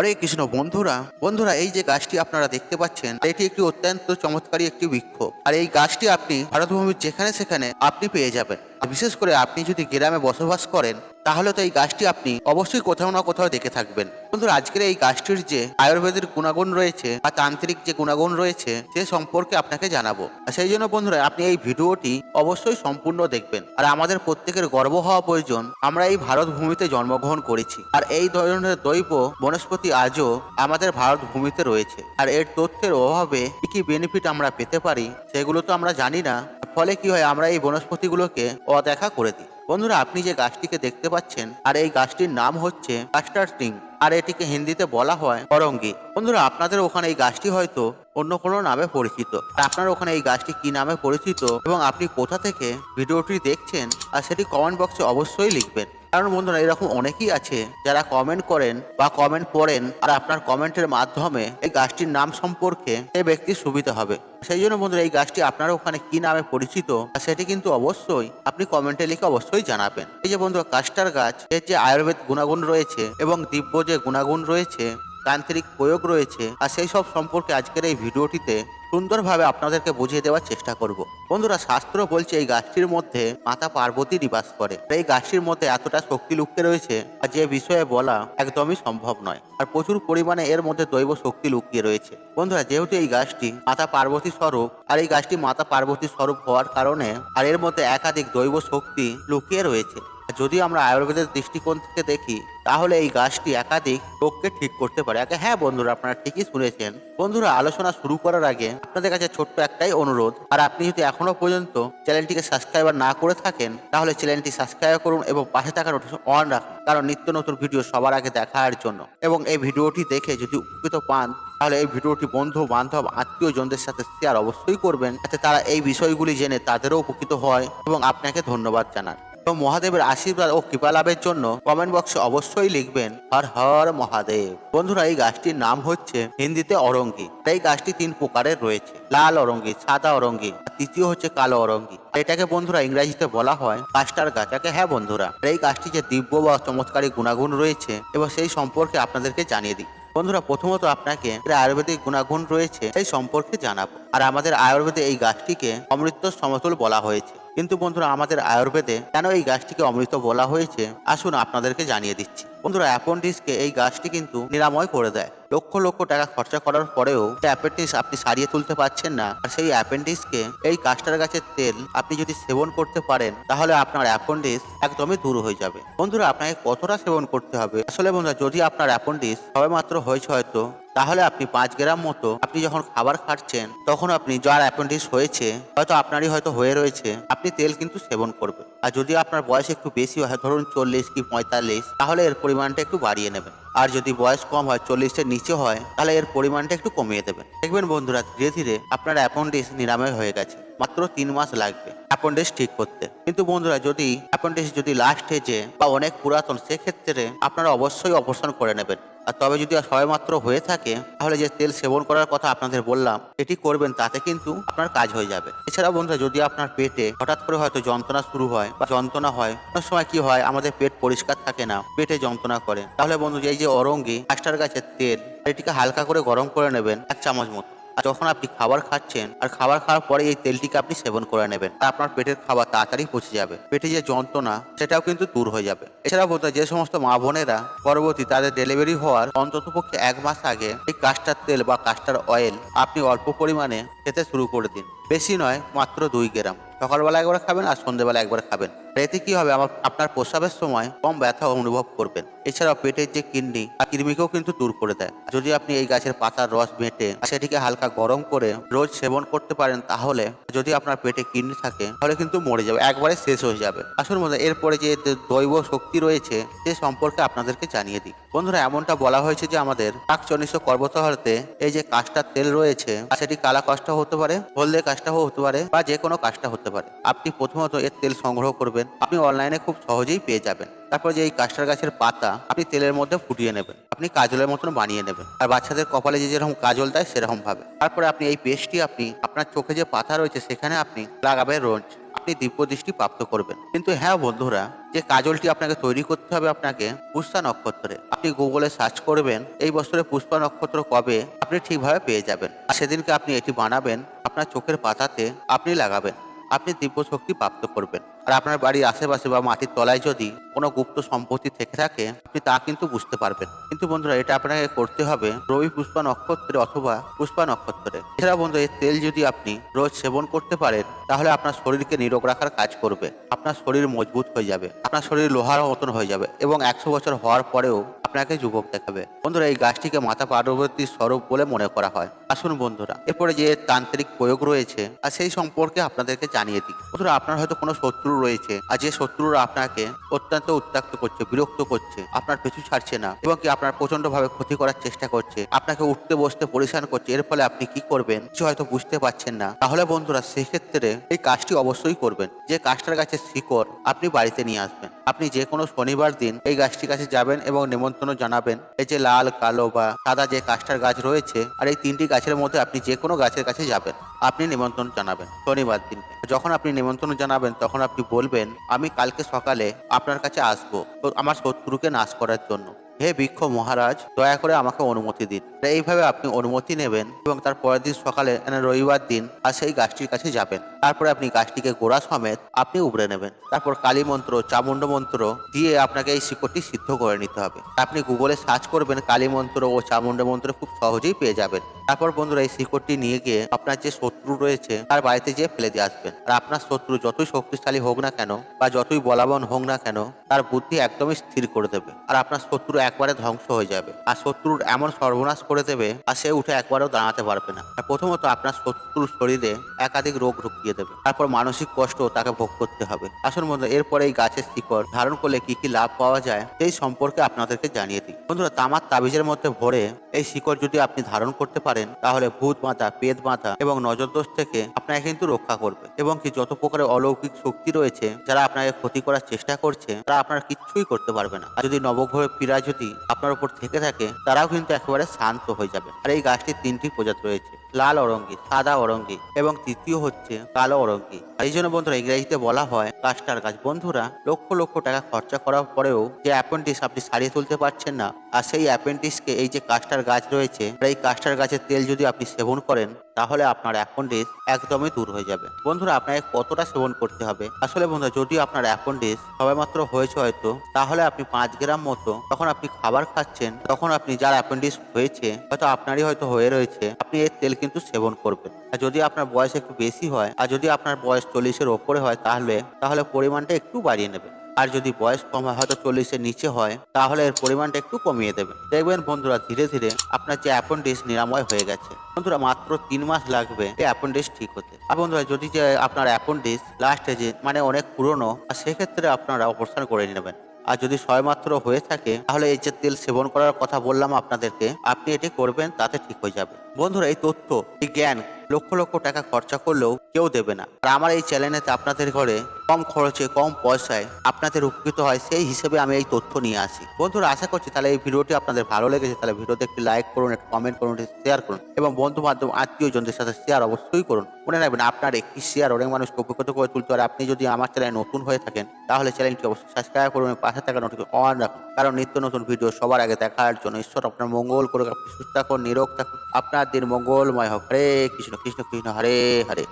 হরে কৃষ্ণ, বন্ধুরা বন্ধুরা, এই যে গাছটি আপনারা দেখতে পাচ্ছেন, এটি একটি অত্যন্ত চমৎকারী একটি বৃক্ষ আর এই গাছটি আপনি ভারতভূমির যেখানে সেখানে আপনি পেয়ে যাবেন। বিশেষ করে আপনি যদি গ্রামে বসবাস করেন, তাহলে তো এই গাছটি আপনি অবশ্যই কোথাও না কোথাও দেখে থাকবেন। বন্ধুরা, আজকের এই গাছটির যে আয়ুর্বেদের গুণাগুণ রয়েছে বা তান্ত্রিক যে গুণাগুণ রয়েছে, সে সম্পর্কে আপনাকে জানাব। আর সেই জন্য বন্ধুরা, আপনি এই ভিডিওটি অবশ্যই সম্পূর্ণ দেখবেন। আর আমাদের প্রত্যেকের গর্ব হওয়া প্রয়োজন, আমরা এই ভারত ভূমিতে জন্মগ্রহণ করেছি। আর এই ধরনের দৈব বনস্পতি আজও আমাদের ভারত ভূমিতে রয়েছে। আর এর তথ্যের অভাবে কি কি বেনিফিট আমরা পেতে পারি, সেগুলো তো আমরা জানি না। ফলে কি হয়, আমরা এই বনস্পতিগুলোকে অদেখা করে দিই। বন্ধুরা, আপনি যে গাছটিকে দেখতে পাচ্ছেন, আর এই গাছটির নাম হচ্ছে কাস্টার টিং আর এটিকে হিন্দিতে বলা হয় অরঙ্গি বন্ধুরা, আপনাদের ওখানে এই গাছটি হয়তো অন্য কোনো নামে পরিচিত। আপনার ওখানে এই গাছটি কি নামে পরিচিত? এবং আপনি কোথা থেকে ভিডিওটি দেখছেন? আর সেটি কমেন্ট বক্সে অবশ্যই লিখবেন। কারণ বন্ধুরা, এরকম অনেকেই আছে যারা কমেন্ট করেন বা কমেন্ট পড়েন আর আপনার কমেন্টের মাধ্যমে এই গাছটির নাম সম্পর্কে সেই ব্যক্তির সুবিধা হবে। সেই জন্য বন্ধুরা, এই গাছটি আপনার ওখানে কি নামে পরিচিত সেটি কিন্তু অবশ্যই আপনি কমেন্টে লিখে অবশ্যই জানাবেন। এই যে বন্ধুরা কাস্টার গাছ, এর যে আয়ুর্বেদ গুণাগুণ রয়েছে এবং দিব্য যে গুণাগুণ রয়েছে, তান্ত্রিক প্রয়োগ রয়েছে আর সেই সব সম্পর্কে আজকের এই ভিডিওটিতে সুন্দরভাবে আপনাদেরকে বুঝিয়ে দেওয়ার চেষ্টা করব। বন্ধুরা, শাস্ত্র বলছে এই গাছটির মধ্যে মাতা পার্বতী নিবাস করে। এই গাছটির মধ্যে এতটা শক্তি লুকিয়ে রয়েছে আর যে বিষয়ে বলা একদমই সম্ভব নয়। আর প্রচুর পরিমাণে এর মধ্যে দৈব শক্তি লুকিয়ে রয়েছে। বন্ধুরা, যেহেতু এই গাছটি মাতা পার্বতী স্বরূপ, আর এই গাছটি মাতা পার্বতী স্বরূপ হওয়ার কারণে আর এর মধ্যে একাধিক দৈব শক্তি লুকিয়ে রয়েছে। যদি আমরা আয়ুর্বেদের দৃষ্টিকোণ থেকে দেখি, তাহলে এই গাছটি একাধিক রোগকে ঠিক করতে পারে। আগে হ্যাঁ বন্ধুরা, আপনারা ঠিকই শুনেছেন। বন্ধুরা, আলোচনা শুরু করার আগে আপনাদের কাছে ছোট্ট একটাই অনুরোধ। আর আপনি যদি এখনও পর্যন্ত চ্যানেলটিকে সাবস্ক্রাইবার না করে থাকেন, তাহলে চ্যানেলটি সাবস্ক্রাইব করুন এবং পাশে থাকা নোটিফিকেশন অন রাখুন, কারণ নিত্য নতুন ভিডিও সবার আগে দেখার জন্য। এবং এই ভিডিওটি দেখে যদি উপকৃত পান, তাহলে এই ভিডিওটি বন্ধু, বান্ধব আত্মীয় জনদের সাথে শেয়ার অবশ্যই করবেন, যাতে তারা এই বিষয়গুলি জেনে তাদেরও উপকৃত হয়। এবং আপনাকে ধন্যবাদ জানান তো মহাদেবের আশীর্বাদ ও কৃপা লাভের জন্য কমেন্ট বক্সে অবশ্যই লিখবেন, হর হর মহাদেব। বন্ধুরা, এই গাছটির নাম হচ্ছে হিন্দিতে অরঙ্গি। এই গাছটি তিন প্রকারের রয়েছে, লাল অরঙ্গি, সাদা অরঙ্গি তৃতীয় হচ্ছে কালো অরঙ্গি। এটাকে বন্ধুরা ইংরেজিতে বলা হয় কাস্টার গাছ। একে হ্যাঁ বন্ধুরা এই গাছটি যে দিব্য বা চমৎকারী গুণাগুণ রয়েছে এবং সেই সম্পর্কে আপনাদেরকে জানিয়ে দিই। বন্ধুরা, প্রথমত আপনাকে আয়ুর্বেদিক গুণাগুণ রয়েছে, সেই সম্পর্কে জানাব। আর আমাদের আয়ুর্বেদে এই গাছটিকে অমৃত সমতুল বলা হয়েছে। কিন্তু বন্ধুরা, আমাদের আয়ুর্বেদে কেন এই গাছটিকে অমৃত বলা হয়েছে? আসুন আপনাদেরকে জানিয়ে দিচ্ছি। বন্ধুরা, অ্যাপন্ডিক্সকে এই গাছটি কিন্তু নিরাময় করে দেয়। লক্ষ লক্ষ টাকা খরচা করার পরেও অ্যাপেন্ডিক্স আপনি সারিয়ে তুলতে পারছেন না। আর সেই অ্যাপেন্ডিক্সকে এই কাস্টার গাছের তেল আপনি যদি সেবন করতে পারেন, তাহলে আপনার অ্যাপেন্ডিক্স একদমই দূর হয়ে যাবে। বন্ধুরা, আপনাকে কতটা সেবন করতে হবে? আসলে বন্ধুরা, যদি আপনার অ্যাপেন্ডিক্স সবে মাত্র হয়েছে হয়তো তাহলে আপনি পাঁচ গ্রাম মতো আপনি যখন খাবার খাচ্ছেন, তখন আপনি যার অ্যাপেন্ডিক্স হয়েছে, হয়তো আপনারই হয়তো হয়ে রয়েছে, আপনি তেল কিন্তু সেবন করবেন। আর যদি আপনার বয়স একটু বেশি হয়, ধরুন চল্লিশ কি পঁয়তাল্লিশ, তাহলে এর পরিমাণটা একটু বাড়িয়ে নেবেন। আর যদি বয়স কম হয়, চল্লিশের নিচে হয়, তাহলে এর পরিমাণটা একটু কমিয়ে দেবেন। দেখবেন বন্ধুরা, ধীরে ধীরে আপনার অ্যাপেন্ডিক্স নিরাময় হয়ে গেছে। মাত্র তিন মাস লাগবে অ্যাপেন্ডিক্স ঠিক করতে। কিন্তু বন্ধুরা, যদি অ্যাপেন্ডিক্স যদি লাস্ট স্টেজে বা অনেক পুরাতন, সেক্ষেত্রে আপনারা অবশ্যই অপারেশন করে নেবেন। আর তবে যদি সবেমাত্র হয়ে থাকে, তাহলে যে তেল সেবন করার কথা আপনাদের বললাম, এটি করবেন তাতে কিন্তু আপনার কাজ হয়ে যাবে। এছাড়াও বন্ধুরা, যদি আপনার পেটে হঠাৎ করে হয়তো যন্ত্রণা শুরু হয় বা যন্ত্রণা হয়, অনেক সময় কি হয়, আমাদের পেট পরিষ্কার থাকে না, পেটে যন্ত্রণা করে। তাহলে বন্ধু এই যে অরঙ্গি কাস্টার গাছের তেল, এটিকে হালকা করে গরম করে নেবেন এক চামচ মতো। আর যখন আপনি খাবার খাচ্ছেন আর খাবার খাওয়ার পরে এই তেলটিকে আপনি সেবন করে নেবেন, তা আপনার পেটের খাবার তাড়াতাড়ি পচে যাবে। পেটে যে যন্ত্রণা, সেটাও কিন্তু দূর হয়ে যাবে। এছাড়া বলতে যে সমস্ত মা বোনেরা পরবর্তী তাদের ডেলিভারি হওয়ার অন্ততপক্ষে এক মাস আগে এই কাস্টার তেল বা কাস্টার অয়েল আপনি অল্প পরিমাণে খেতে শুরু করে দিন। বেশি নয়, মাত্র দুই গ্রাম। সকালবেলা একবার খাবেন আর সন্ধ্যেবেলা একবার খাবেন। এতে কি হবে? আমার আপনার প্রস্রাবের সময় কম ব্যথা অনুভব করবেন। এছাড়াও পেটের যে কিডনি, আর কৃমিকেও কিন্তু দূর করে দেয়। যদি আপনি এই গাছের পাতার রস বেটে সেটিকে হালকা গরম করে রোজ সেবন করতে পারেন, তাহলে যদি আপনার পেটে কিডনি থাকে, তাহলে কিন্তু মরে যাবে, একবারে শেষ হয়ে যাবে। আসল মধ্যে এরপরে যে দৈব শক্তি রয়েছে, সে সম্পর্কে আপনাদেরকে জানিয়ে দিই। বন্ধুরা, এমনটা বলা হয়েছে যে আমাদের পাকচনিষ্ঠ পর্বতহরতে এই যে কাষ্টার তেল রয়েছে সেটি কালা কাজটা হতে পারে, হলদে কাজটা হতে পারে, বা যে কোনো কাজটা হতে পারে। আপনি প্রথমত এর তেল সংগ্রহ করবেন। আপনি অনলাইনে খুব সহজেই পেয়ে যাবেন। তারপর যে এই কাস্টার গাছের পাতা, আপনি তেলের মধ্যে ফুটিয়ে নেবেন। আপনি কাজলের মতন বানিয়ে নেবেন। আর বাচ্চাদের কপালে যে যেরকম কাজল দেয়, সেরকম ভাবে। তারপরে আপনি এই পেস্টটি আপনি, আপনার চোখে যে পাতা রয়েছে, সেখানে আপনি লাগাবেন রোজ। আপনি দিব্য দৃষ্টি প্রাপ্ত করবেন। কিন্তু হ্যাঁ বন্ধুরা, যে কাজলটি আপনাকে তৈরি করতে হবে আপনাকে পুষ্পা নক্ষত্রে। আপনি গুগলে সার্চ করবেন, এই বছরে পুষ্পা নক্ষত্র কবে আপনি ঠিকভাবে পেয়ে যাবেন। আর সেদিনকে আপনি এটি বানাবেন, আপনার চোখের পাতাতে আপনি লাগাবেন। আপনি দিব্য শক্তি প্রাপ্ত করবেন। আর আপনার বাড়ির আশেপাশে বা মাটির তলায় যদি কোনো গুপ্ত সম্পত্তি থেকে থাকে, আপনি তা কিন্তু বুঝতে পারবেন। কিন্তু বন্ধুরা, এটা আপনাকে করতে হবে রবি পুষ্পা নক্ষত্রে অথবা পুষ্পা নক্ষত্রে। এছাড়া বন্ধু এই তেল যদি আপনি রোজ সেবন করতে পারেন, তাহলে আপনার শরীরকে নিরোগ রাখার কাজ করবে। আপনার শরীর মজবুত হয়ে যাবে, আপনার শরীর লোহার মতন হয়ে যাবে এবং একশো বছর হওয়ার পরেও আপনাকে যুবক দেখাবে। বন্ধুরা, এই গাছটিকে মাতা পার্বতীর স্বরূপ বলে মনে করা হয়। আসুন বন্ধুরা, এরপরে যে তান্ত্রিক প্রয়োগ রয়েছে, আর সেই সম্পর্কে আপনাদেরকে জানিয়ে দিই। বন্ধুরা, আপনার হয়তো কোনো শত্রু রয়েছে আর যে শত্রুরা আপনাকে অত্যন্ত উত্তাক্ত করছে, বিরক্ত করছে, আপনার পিছু ছাড়ছে না এবং কি আপনার প্রচণ্ড ভাবে ক্ষতি করার চেষ্টা করছে, আপনাকে উঠতে বসতে পরিশান করছে, এর ফলে আপনি কি করবেন কিছু হয়তো বুঝতে পারছেন না। তাহলে বন্ধুরা, সেক্ষেত্রে এই কাজটি অবশ্যই করবেন। যে কাজটার কাছে শিকড়, আপনি বাড়িতে নিয়ে আসবেন। আপনি যে কোনো শনিবার দিন এই গাছটির কাছে যাবেন এবং নিমন্ত্রণ জানাবেন। এই যে লাল, কালো বা সাদা যে কাষ্টার গাছ রয়েছে, আর এই তিনটি গাছের মধ্যে আপনি যে কোনো গাছের কাছে যাবেন। আপনি নিমন্ত্রণ জানাবেন শনিবার দিন। যখন আপনি নিমন্ত্রণ জানাবেন, তখন আপনি বলবেন, আমি কালকে সকালে আপনার কাছে আসব, আমার শত্রুকে নাশ করার জন্য। হে বৃক্ষ মহারাজ, দয়া করে আমাকে অনুমতি দিন। এইভাবে আপনি অনুমতি নেবেন এবং তার পরের দিন সকালে মানে রবিবার দিন, আর সেই গাছটির কাছে যাবেন। তারপরে আপনি গাছটিকে গোড়া সমেত আপনি উবড়ে নেবেন। তারপর কালী মন্ত্র, চামুণ্ড মন্ত্র দিয়ে আপনাকে এই শিকড়টি সিদ্ধ করে নিতে হবে। আপনি গুগলে সার্চ করবেন কালী মন্ত্র ও চামুণ্ড মন্ত্র, খুব সহজেই পেয়ে যাবেন। তারপর বন্ধুরা, এই শিকড়টি নিয়ে গিয়ে আপনার যে শত্রু রয়েছে, তার বাড়িতে যেয়ে ফেলে দিয়ে আসবেন। আর আপনার শত্রু যতই শক্তিশালী হোক না কেন, বা যতই বলাবন হোক না কেন, তার বুদ্ধি একদমই স্থির করে দেবে। আর আপনার শত্রু একবারে ধ্বংস হয়ে যাবে। আর শত্রুর এমন সর্বনাশ করে দেবে আর সে উঠে একবারও দাঁড়াতে পারবে না। প্রথমত আপনার শত্রুর শরীরে একাধিক রোগ ঢুকিয়ে দেবে। তারপর মানসিক কষ্ট তাকে ভোগ করতে হবে। আসল বন্ধু এরপরে এই গাছের শিকড় ধারণ করলে কি কি লাভ পাওয়া যায় সেই সম্পর্কে আপনাদেরকে জানিয়ে দিই। বন্ধুরা, তামার তাবিজের মধ্যে ভরে এই শিকড় যদি আপনি ধারণ করতে পারেন, তাহলে ভূত মাথা পেট মাথা এবং নজরদোষ থেকে আপনাকে কিন্তু রক্ষা করবে। এবং কি যত প্রকারের অলৌকিক শক্তি রয়েছে, যারা আপনাকে ক্ষতি করার চেষ্টা করছে, তারা আপনার কিচ্ছুই করতে পারবে না। আর যদি নবগ্রহ পীড়া যদি আপনার উপর থেকে থাকে, তারাও কিন্তু একেবারে শান্ত হয়ে যাবে। আর এই গাছটির তিনটি প্রজাতি রয়েছে। লাল অরঙ্গি, সাদা অরঙ্গি এবং তৃতীয় হচ্ছে কালো অরঙ্গি। এই জন্য বন্ধুরা ইংরেজিতে বলা হয়, কাস্টার গাছ। বন্ধুরা, লক্ষ লক্ষ টাকা খরচা করার পরেও যে অ্যাপেন্ডিক্স আপনি সারিয়ে তুলতে পারছেন না, আর সেই অ্যাপেন্ডিক্সকে এই যে কাস্টার গাছ রয়েছে এই কাস্টার গাছের তেল যদি আপনি সেবন করেন, তাহলে আপনার অ্যাপেন্ডিক্স একদমই দূর হয়ে যাবে। বন্ধুরা, আপনাকে কতটা সেবন করতে হবে? আসলে বন্ধুরা, যদি আপনার অ্যাপেন্ডিক্স সবেমাত্র হয়েছে হয়তো, তাহলে আপনি পাঁচ গ্রাম মতো তখন আপনি খাবার খাচ্ছেন, তখন আপনি যার অ্যাপেন্ডিক্স হয়েছে, হয়তো আপনারই হয়তো হয়ে রয়েছে, আপনি এর তেল কিন্তু সেবন করবেন। আর যদি আপনার বয়স একটু বেশি হয়, আর যদি আপনার বয়স চল্লিশের ওপরে হয় তাহলে তাহলে পরিমাণটা একটু বাড়িয়ে নেবেন। আর যদি বয়স কম হয়, হয়তো চল্লিশের নিচে হয়, তাহলে এর পরিমাণটা একটু কমিয়ে দেবেন। দেখবেন বন্ধুরা, ধীরে ধীরে আপনার যে অ্যাপেন্ডিক্স নিরাময় হয়ে গেছে। বন্ধুরা, মাত্র তিন মাস লাগবে এই অ্যাপেন্ডিক্স ঠিক হতে। আর বন্ধুরা, যদি যে আপনার অ্যাপেন্ডিক্স লাস্ট এজে মানে অনেক পুরনো, আর সেক্ষেত্রে আপনারা অপারেশন করে নেবেন। আর যদি সয়মাত্র হয়ে থাকে, তাহলে এই যে তেল সেবন করার কথা বললাম আপনাদেরকে, আপনি এটি করবেন, তাতে ঠিক হয়ে যাবে। বন্ধুরা, এই তথ্য, এই জ্ঞান লক্ষ লক্ষ টাকা খরচা করলেও কেউ দেবে না। আর আমার এই চ্যানেলেতে আপনাদের ঘরে কম খরচে, কম পয়সায় আপনাদের উপকৃত হয়, সেই হিসেবে আমি এই তথ্য নিয়ে আসি। বন্ধুরা, আশা করছি তাহলে এই ভিডিওটি আপনাদের ভালো লেগেছে। তাহলে ভিডিওতে একটি লাইক করুন, একটি কমেন্ট করুন, একটি শেয়ার করুন এবং বন্ধু বান্ধব আত্মীয় জনদের সাথে শেয়ার অবশ্যই করুন। মনে রাখবেন, আপনার একটি শেয়ার অনেক মানুষকে উপকৃত করে তুলতে পারে। আপনি যদি আমার চ্যানেলে নতুন হয়ে থাকেন, তাহলে চ্যানেলটি অবশ্যই সাবস্ক্রাইব করুন পাশে থাকা নোটিফিকেশন অন রাখুন। কারণ নিত্য নতুন ভিডিও সবার আগে দেখার জন্য ঈশ্বর আপনার মঙ্গল করে আপনি সুস্থ থাকুন, নিরোগ থাকুন। আপনার দিন মঙ্গলময় হোক। হরে কৃষ্ণ। কৃষ্ণ কৃষ্ণ হরে হরে